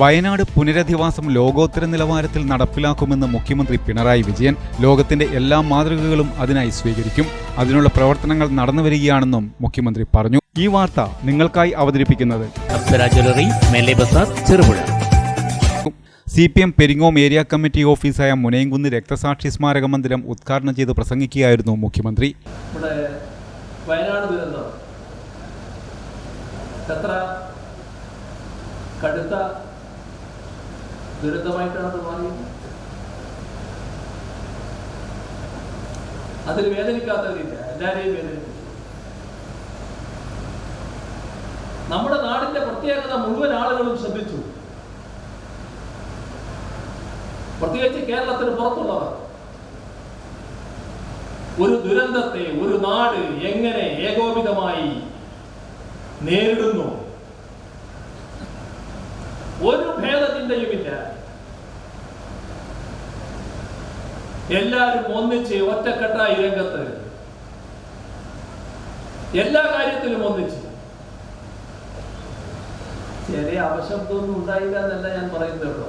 വയനാട് പുനരധിവാസം ലോകോത്തര നിലവാരത്തിൽ നടപ്പിലാക്കുമെന്ന് മുഖ്യമന്ത്രി പിണറായി വിജയൻ ലോകത്തിന്റെ എല്ലാ മാതൃകകളും അതിനായി സ്വീകരിക്കും. അതിനുള്ള പ്രവർത്തനങ്ങൾ നടന്നു വരികയാണെന്നും മുഖ്യമന്ത്രി പറഞ്ഞു. ഈ വാർത്ത നിങ്ങൾക്കായി അവതരിപ്പിക്കുന്നത് Apsara jewellery Mele Bazar Cherupuzha. C P M Peringome area committee ഓഫീസായ Munayamkunnu രക്തസാക്ഷി സ്മാരക മന്ദിരം ഉദ്ഘാടനം ചെയ്ത് പ്രസംഗിക്കുകയായിരുന്നു മുഖ്യമന്ത്രി. നമ്മുടെ വയനാട് ദുരന്തം എത്ര കടുത്ത ദുരന്തമായിട്ടാണ് അത് മാറിയത്? അതിൽ വേദനിക്കാത്തവരില്ല എല്ലാവരെയും വേദനിപ്പിച്ചു. നമ്മുടെ നാടിന്റെ പ്രത്യേകത മുഴുവൻ ആളുകളും ശ്രദ്ധിച്ചു. പ്രത്യേകിച്ച് കേരളത്തിന് പുറത്തുള്ളവർ. ഒരു ദുരന്തത്തെ ഒരു നാട് എങ്ങനെ ഏകോപിതമായി നേരിടുന്നു ഒരു ഭേദചിന്തയുമില്ല എല്ലാവരും ഒന്നിച്ച് ഒറ്റക്കെട്ടായി രംഗത്ത്. എല്ലാ കാര്യത്തിലും ഒന്നിച്ച്. ചെറിയ അപശബ്ദമൊന്നും ഉണ്ടായില്ല എന്നല്ല ഞാൻ പറയുന്നത്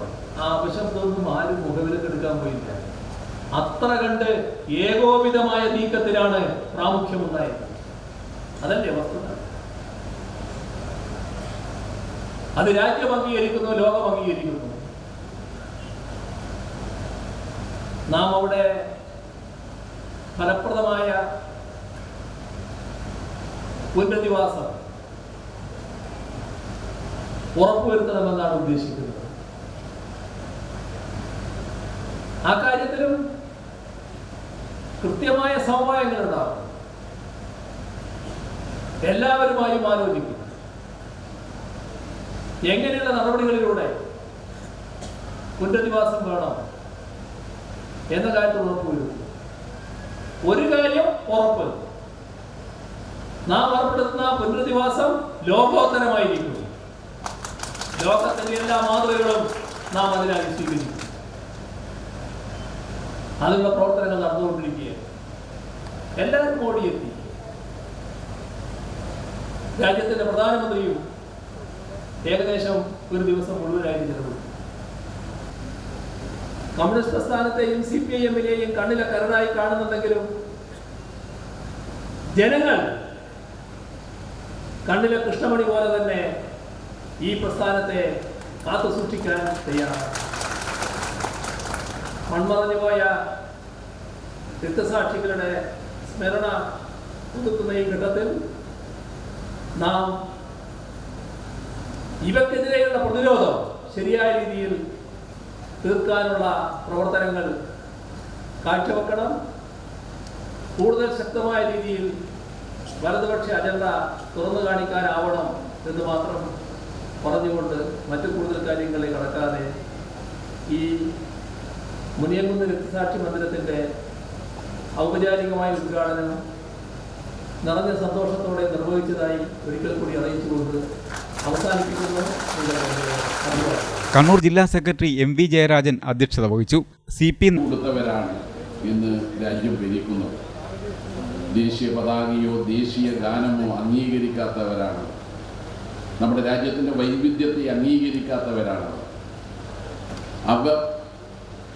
ആ അപശബ്ദമൊന്നും ആരും മുഖവിലേക്ക് എടുക്കാൻ പോയില്ല. അത്ര കണ്ട് ഏകോപിതമായ നീക്കത്തിലാണ് പ്രാമുഖ്യമുണ്ടായത് അതല്ലേ വസ്തുത? അത് രാജ്യം അംഗീകരിക്കുന്നു ലോകം അംഗീകരിക്കുന്നു നാം അവിടെ ഫലപ്രദമായ പുനരധിവാസം ഉറപ്പുവരുത്തണമെന്നാണ് ഉദ്ദേശിക്കുന്നത്. ആ കാര്യത്തിലും കൃത്യമായ സമവായങ്ങൾ ഉണ്ടാവും എല്ലാവരുമായും ആലോചിക്കും. എങ്ങനെയുള്ള നടപടികളിലൂടെ പുനരധിവാസം വേണം എന്ന കാര്യത്തിൽ ഉറപ്പുവരുത്തും ഒരു കാര്യം ഉറപ്പ്. നാം ഏർപ്പെടുത്തുന്ന പുനരധിവാസം ലോകോത്തരമായിരിക്കും ലോകത്തിന്റെ എല്ലാ മാതൃകകളും നാം അതിനായി സ്വീകരിക്കും അതിനുള്ള പ്രവർത്തനങ്ങൾ നടന്നുകൊണ്ടിരിക്കുക എല്ലാവരും ഓടിയെത്തി. രാജ്യത്തിന്റെ പ്രധാനമന്ത്രിയും ഏകദേശം ഒരു ദിവസം മുഴുവനായി ചെലവിട്ടു കമ്മ്യൂണിസ്റ്റ് പ്രസ്ഥാനത്തെയും സി പി ഐ എമ്മിനെയും കണ്ണിലെ കരടായി കാണുന്നുണ്ടെങ്കിലും ജനങ്ങൾ കണ്ണിലെ കൃഷ്ണമണി പോലെ തന്നെ ഈ പ്രസ്ഥാനത്തെ കാത്തു സൂക്ഷിക്കാൻ തയ്യാറാണ്. മൺമറഞ്ഞു പോയ രക്തസാക്ഷികളുടെ സ്മരണ പുതുക്കുന്ന ഈ ഘട്ടത്തിൽ നാം ഇവക്കെതിരെയുള്ള പ്രതിരോധം ശരിയായ രീതിയിൽ തീർക്കാനുള്ള പ്രവർത്തനങ്ങൾ കാഴ്ചവെക്കണം. കൂടുതൽ ശക്തമായ രീതിയിൽ വലതുപക്ഷ അജണ്ട തുറന്നു കാണിക്കാനാവണം എന്ന് മാത്രം പറഞ്ഞുകൊണ്ട് മറ്റു കൂടുതൽ കാര്യങ്ങളെ കടക്കാതെ ഈ മുനിയംകുന്ന് രക്തസാക്ഷി മന്ദിരത്തിന്റെ ഔപചാരികമായ ഉദ്ഘാടനം നിറഞ്ഞ സന്തോഷത്തോടെ നിർവഹിച്ചതായി ഒരിക്കൽ കൂടി അറിയിച്ചുകൊണ്ട് കണ്ണൂർ ജില്ലാ സെക്രട്ടറി എം വി ജയരാജൻ അധ്യക്ഷത വഹിച്ചു. സി പി കൊടുത്തവരാണ് ഇന്ന് രാജ്യം ഭരിക്കുന്നത്. ദേശീയ പതാകയോ ദേശീയ ഗാനമോ അംഗീകരിക്കാത്തവരാണ്. നമ്മുടെ രാജ്യത്തിന്റെ വൈവിധ്യത്തെ അംഗീകരിക്കാത്തവരാണ്. അവർ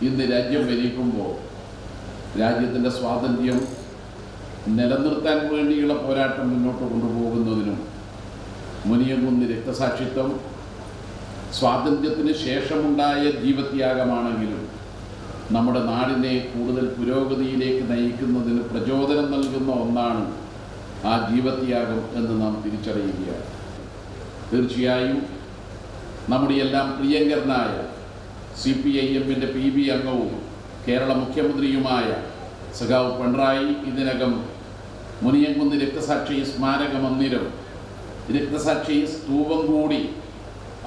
ഇന്ന് രാജ്യം ഭരിക്കുമ്പോൾ രാജ്യത്തിന്റെ സ്വാതന്ത്ര്യം നിലനിർത്താൻ വേണ്ടിയുള്ള പോരാട്ടം മുന്നോട്ട് കൊണ്ടുപോകുന്നതിനും മുനിയംകുന്ന് രക്തസാക്ഷിത്വം സ്വാതന്ത്ര്യത്തിന് ശേഷമുണ്ടായ ജീവത്യാഗമാണെങ്കിലും നമ്മുടെ നാടിനെ കൂടുതൽ പുരോഗതിയിലേക്ക് നയിക്കുന്നതിന് പ്രചോദനം നൽകുന്ന ഒന്നാണ് ആ ജീവത്യാഗം എന്ന് നാം തിരിച്ചറിയുകയാണ്. തീർച്ചയായും നമ്മുടെ എല്ലാം പ്രിയങ്കരനായ സി പി ഐ എമ്മിന്റെ പി ബി അംഗവും കേരള മുഖ്യമന്ത്രിയുമായ സഖാവ് പിണറായി ഇതിനകം മുനിയംകുന്ന് രക്തസാക്ഷി സ്മാരക മന്ദിരം രക്തസാക്ഷി സ്തൂപം കൂടി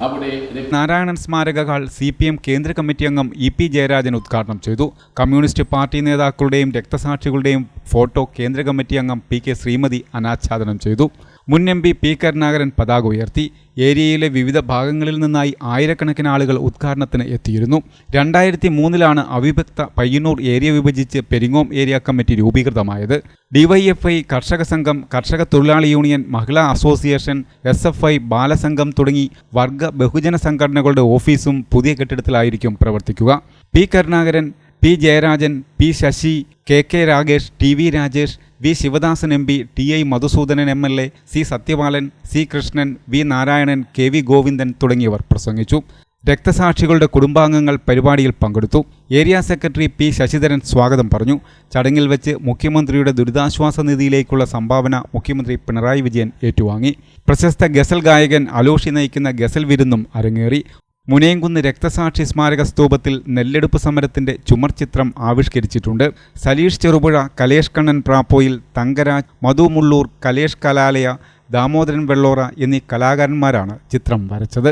അവിടെ നാരായണൻ സ്മാരക ഹാൾ സി പി എം കേന്ദ്ര കമ്മിറ്റി അംഗം ഇ പി ജയരാജൻ ഉദ്ഘാടനം ചെയ്തു. കമ്മ്യൂണിസ്റ്റ് പാർട്ടി നേതാക്കളുടെയും രക്തസാക്ഷികളുടെയും ഫോട്ടോ കേന്ദ്ര കമ്മിറ്റി അംഗം പി കെ ശ്രീമതി അനാച്ഛാദനം ചെയ്തു. മുൻ എം പി പി കരുണാകരൻ പതാക ഉയർത്തി. ഏരിയയിലെ വിവിധ ഭാഗങ്ങളിൽ നിന്നായി ആയിരക്കണക്കിന് ആളുകൾ ഉദ്ഘാടനത്തിന് എത്തിയിരുന്നു. രണ്ടായിരത്തി മൂന്നിലാണ് അവിഭക്ത പയ്യന്നൂർ ഏരിയ വിഭജിച്ച് പെരിങ്ങോം ഏരിയ കമ്മിറ്റി രൂപീകൃതമായത്. ഡിവൈഎഫ്ഐ കർഷക സംഘം കർഷക തൊഴിലാളി union Mahila association S F I Balasangham തുടങ്ങി വർഗ ബഹുജന സംഘടനകളുടെ ഓഫീസും പുതിയ കെട്ടിടത്തിലായിരിക്കും പ്രവർത്തിക്കുക. P Karunakaran P Jayarajan P Sasi K K Ragesh T V Rajesh V Sivadasan M P T I Madhusoodanan M L A C Sathyapalan C Krishnan V Narayanan K V Govindan തുടങ്ങിയവർ പ്രസംഗിച്ചു. രക്തസാക്ഷികളുടെ കുടുംബാംഗങ്ങൾ പരിപാടിയിൽ പങ്കെടുത്തു. Area secretary P Sasidharan സ്വാഗതം പറഞ്ഞു. ചടങ്ങിൽ വെച്ച് മുഖ്യമന്ത്രിയുടെ ദുരിതാശ്വാസ നിധിയിലേക്കുള്ള സംഭാവന മുഖ്യമന്ത്രി പിണറായി വിജയൻ ഏറ്റുവാങ്ങി. പ്രശസ്ത ഗസൽ ഗായകൻ അലോഷി നയിക്കുന്ന ഗസൽ വിരുന്നും അരങ്ങേറി. മുനയംകുന്ന് രക്തസാക്ഷി സ്മാരക സ്തൂപത്തിൽ നെല്ലെടുപ്പ് സമരത്തിന്റെ ചുമർചിത്രം ആവിഷ്കരിച്ചിട്ടുണ്ട്. സലീഷ് ചെറുപുഴ കലേഷ് കണ്ണൻ പ്രാപ്പോയിൽ തങ്കരാജ് മധു മുള്ളൂർ കലേഷ് കലാലയ ദാമോദരൻ വെള്ളോറ എന്നീ കലാകാരന്മാരാണ് ചിത്രം വരച്ചത്.